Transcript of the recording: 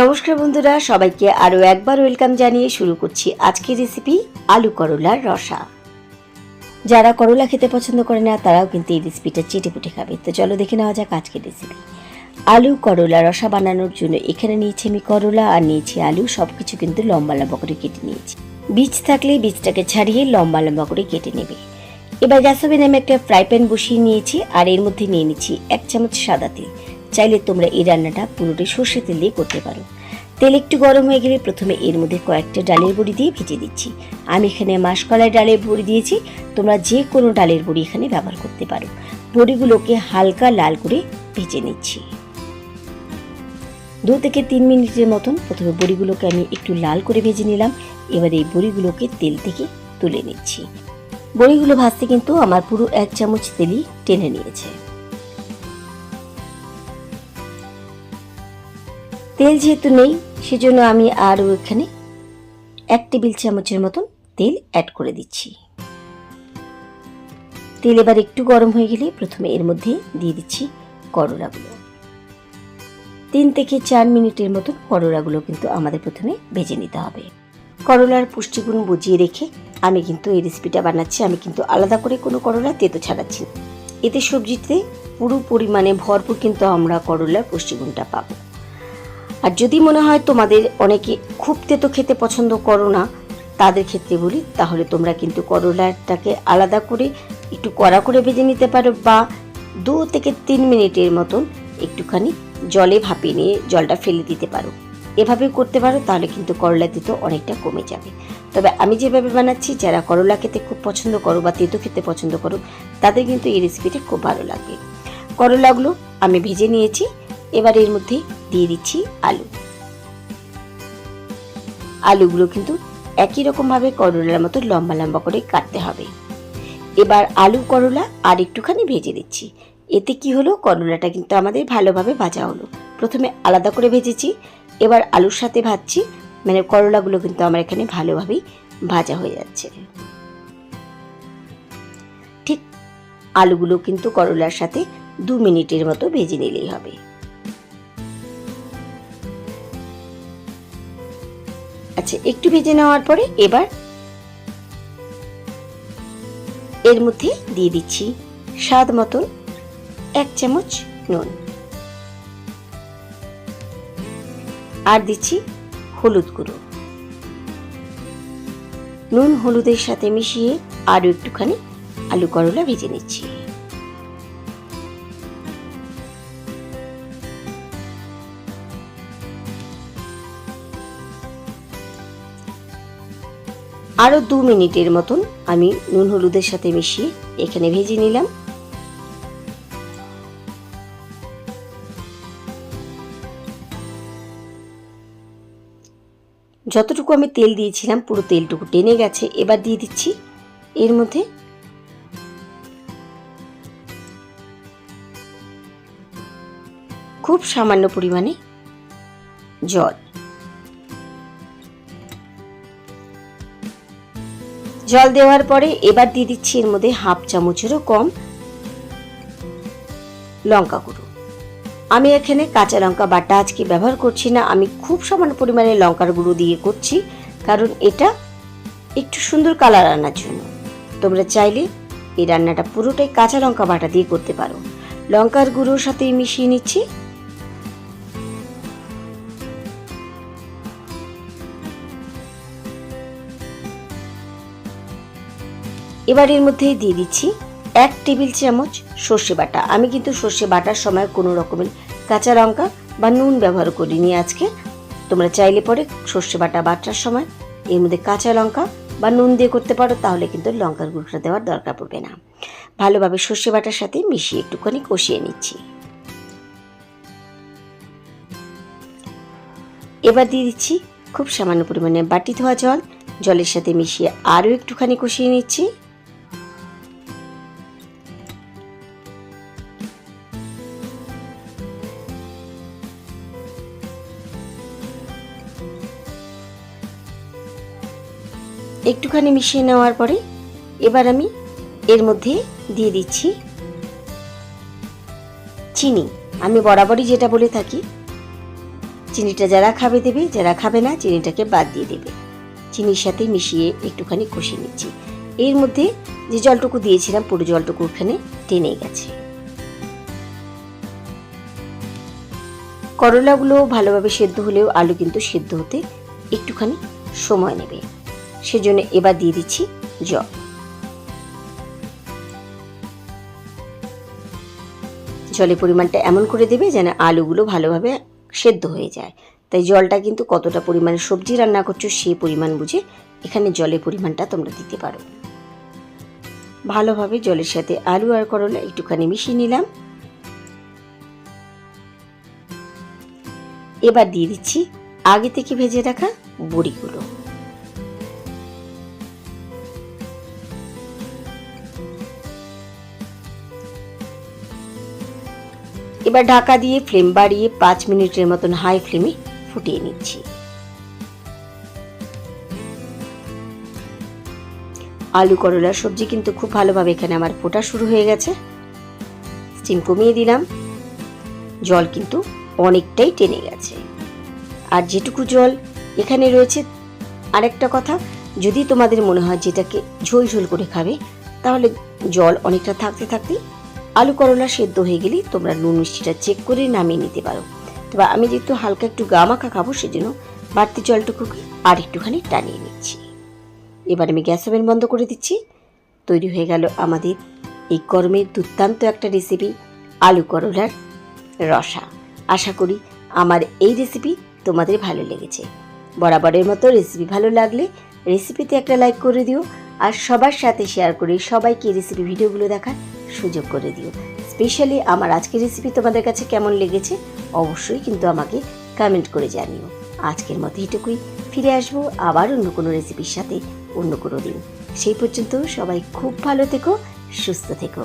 নমস্কার বন্ধুরা, সবাইকে আরও একবার ওয়েলকাম জানিয়ে শুরু করছি আজকের রেসিপি আলু করলার রসা। যারা করলা খেতে পছন্দ করে না, তারাও কিন্তু এই রেসিপিটা চেটে পুটে খাবে। তো চলো দেখে নেওয়া যাক আজকের রেসিপি আলু করলা রসা বানানোর জন্য এখানে নিয়েছি আমি করলা আর নিয়েছি আলু সব কিছু কিন্তু লম্বা লম্বা করে কেটে নিয়েছি। বীজ থাকলে বীজটাকে ছাড়িয়ে লম্বা লম্বা করে কেটে নেবে। এবার গ্যাস ওভেনে আমি একটা ফ্রাই প্যান বসিয়ে নিয়েছি আর এর মধ্যে নিয়ে নিচ্ছি এক চামচ সাদা তেল। চাইলে তোমরা এই রান্নাটা পুরোটাই সর্ষে তেল দিয়ে করতে পারো। তেল একটু গরম হয়ে গেলে প্রথমে এর মধ্যে কয়েকটা ডালের বড়ি দিয়ে ভেজে দিচ্ছি। আমি এখানে মাসকলাই ডালের বড়ি দিয়েছি, তোমরা যে কোনো ডালের বড়ি এখানে ব্যবহার করতে পারো। বড়িগুলোকে হালকা লাল করে ভেজে নিচ্ছি। দু থেকে তিন মিনিটের মতন প্রথমে বড়িগুলোকে আমি একটু লাল করে ভেজে নিলাম। এবার এই বড়িগুলোকে তেল থেকে তুলে নিচ্ছি। বড়িগুলো ভাজতে কিন্তু আমার পুরো এক চামচ তেলই টেনে নিয়েছে। তেল যেহেতু নেই, সেজন্য আমি আরও এখানে এক টেবিল চামচের মতন তেল অ্যাড করে দিচ্ছি। তেল এবার একটু গরম হয়ে গেলে প্রথমে এর মধ্যে দিয়ে দিচ্ছি করলাগুলো তিন থেকে চার মিনিটের মতন করলাগুলো কিন্তু আমাদের প্রথমে ভেজে নিতে হবে। করলার পুষ্টিগুণ বুঝিয়ে রেখে আমি কিন্তু এই রেসিপিটা বানাচ্ছি। আমি কিন্তু আলাদা করে কোনো করলা তেতো ছাড়াচ্ছি। এতে সবজিতে পুরো পরিমাণে ভরপুর কিন্তু আমরা করলার পুষ্টিগুণটা পাবো। আর যদি মনে হয় তোমাদের অনেকে খুব তেতো খেতে পছন্দ করো না তাদের ক্ষেত্রে বলি, তাহলে তোমরা কিন্তু করলাটাকে আলাদা করে একটু কড়া করে ভেজে নিতে পারো বা দু থেকে তিন মিনিটের মতন একটুখানি জলে ভাপিয়ে নিয়ে জলটা ফেলে দিতে পারো। এভাবে করতে পারো, তাহলে কিন্তু করলা তেতো অনেকটা কমে যাবে। তবে আমি যেভাবে বানাচ্ছি, যারা করলা খেতে খুব পছন্দ করো বা তেতো খেতে পছন্দ করো, তাদের কিন্তু এই রেসিপিটা খুব ভালো লাগবে করলাগুলো আমি ভেজে নিয়েছি এবার এর মধ্যে দিয়ে দিচ্ছি আলু। আলুগুলো কিন্তু একই রকম ভাবে করলার মতো লম্বা লম্বা করে কাটতে হবে। এবার আলু করলা আর একটুখানি ভেজে দিচ্ছি এতে কি হলো? করলাটা কিন্তু আমাদের ভালোভাবে ভাজা হলো। প্রথমে আলাদা করে ভেজেছি। এবার আলুর সাথে ভাজছি। মানে করলাগুলো কিন্তু আমার এখানে ভালোভাবেই ভাজা হয়ে যাচ্ছে। ঠিক আলুগুলো কিন্তু করলার সাথে দু মিনিটের মতো ভেজে নিলেই হবে। আচ্ছা একটু ভেজে নেওয়ার পরে এবার এর মধ্যে দিয়ে দিচ্ছি স্বাদ মতন এক চামচ নুন। আর দিচ্ছি হলুদ গুঁড়ো। নুন হলুদের সাথে মিশিয়ে আরও একটুখানি আলু করলা ভেজে নিচ্ছি। আরও দু মিনিটের মতন আমি নুন হলুদের সাথে মিশিয়ে এখানে ভেজে নিলাম। যতটুকু আমি তেল দিয়েছিলাম, পুরো তেলটুকু টেনে গেছে। এবার দিয়ে দিচ্ছি এর মধ্যে খুব সামান্য পরিমাণে জল। জল দেওয়ার পরে এবার দিয়ে দিচ্ছি এর মধ্যে হাফ চামচেরও কম লঙ্কা গুঁড়ো। আমি এখানে কাঁচা লঙ্কা বাটা আজকে ব্যবহার করছি না। আমি খুব সামান্য পরিমাণে লঙ্কার গুঁড়ো দিয়ে করছি, কারণ এটা একটু সুন্দর কালার আনার জন্য। তোমরা চাইলে এই রান্নাটা পুরোটাই কাঁচা লঙ্কা বাটা দিয়ে করতে পারো। লঙ্কার গুঁড়োর সাথে মিশিয়ে নিচ্ছি। এবার এর মধ্যে দিয়ে দিচ্ছি এক টেবিল চামচ সর্ষে বাটা। আমি কিন্তু সর্ষে বাটার সময় কোনো রকমের কাঁচা লঙ্কা বা নুন ব্যবহার করিনি আজকে। তোমরা চাইলে পরে সর্ষে বাটা বাটার সময় এর মধ্যে কাঁচা লঙ্কা বা নুন দিয়ে করতে পারো, তাহলে কিন্তু লঙ্কার গুঁড়োটা দেওয়ার দরকার পড়বে না। ভালোভাবে সর্ষে বাটার সাথে মিশিয়ে একটুখানি কষিয়ে নিচ্ছি। এবার দিয়ে দিচ্ছি খুব সামান্য পরিমাণে বাটি ধোয়া জল। জলের সাথে মিশিয়ে আরও একটুখানি কষিয়ে নিচ্ছি। একটুখানি মিশিয়ে নেওয়ার পরে এবার আমি এর মধ্যে দিয়ে দিচ্ছি চিনি। আমি বরাবরই যেটা বলে থাকি, চিনিটা যারা খাবে দেবে, যারা খাবে না, চিনিটাকে বাদ দিয়ে দেবে। চিনির সাথে মিশিয়ে একটুখানি কষিয়ে নিচ্ছি। এর মধ্যে যে জলটুকু দিয়েছিলাম, পুরো জলটুকু ওখানে টেনে গেছে। করলাগুলো ভালোভাবে সেদ্ধ হলেও আলু কিন্তু সেদ্ধ হতে একটুখানি সময় নেবে। সেজন্য এবার দিয়ে দিচ্ছি জল। জলের পরিমাণটা এমন করে দেবে যেন আলুগুলো ভালোভাবে সেদ্ধ হয়ে যায়। তাই জলটা কিন্তু কতটা পরিমাণে সবজি রান্না করছ সেই পরিমাণ বুঝে এখানে জলের পরিমাণটা তোমরা দিতে পারো। ভালোভাবে জলের সাথে আলু আর করলা একটুখানি মিশিয়ে নিলাম। এবার দিয়ে দিচ্ছি আগে থেকে ভেজে রাখা বড়িগুলো। এবার ঢাকা দিয়ে ফ্লেম বাড়িয়ে পাঁচ মিনিটের মতন হাই ফ্লেমে ফুটিয়ে নিচ্ছি। আলু করলার সবজি কিন্তু খুব ভালোভাবে এখানে আমার ফোটা শুরু হয়ে গেছে। স্টিম কমিয়ে দিলাম। জল কিন্তু অনেকটাই টেনে গেছে। আর যেটুকু জল এখানে রয়েছে, আরেকটা কথা, যদি তোমাদের মনে হয় যেটাকে ঝোল ঝোল করে খাবে, তাহলে জল অনেকটা থাকতে থাকতেই আলু করলা সেদ্ধ হয়ে গেলে তোমরা নুন মিষ্টিটা চেক করে নামিয়ে নিতে পারো। তবে আমি যেহেতু হালকা একটু গা মাখা খাব, সেজন্য বাড়তি জলটুকুকে আর একটুখানি টানিয়ে নিচ্ছি। এবার আমি গ্যাস ওভেন বন্ধ করে দিচ্ছি। তৈরি হয়ে গেল আমাদের এই গরমের দুর্দান্ত একটা রেসিপি আলু করলার রসা। আশা করি আমার এই রেসিপি তোমাদের ভালো লেগেছে। বরাবরের মতো রেসিপি ভালো লাগলে রেসিপিতে একটা লাইক করে দিও। আর সবার সাথে শেয়ার করে সবাইকে রেসিপি ভিডিওগুলো দেখার সুযোগ করে দিও। স্পেশালি আমার আজকের রেসিপি তোমাদের কাছে কেমন লেগেছে, অবশ্যই কিন্তু আমাকে কমেন্ট করে জানিও। আজকের মতো এটুকুই ফিরে আসব আবার অন্য কোনো রেসিপির সাথে অন্য কোনো দিন। সেই পর্যন্ত সবাই খুব ভালো থেকো, সুস্থ থেকো।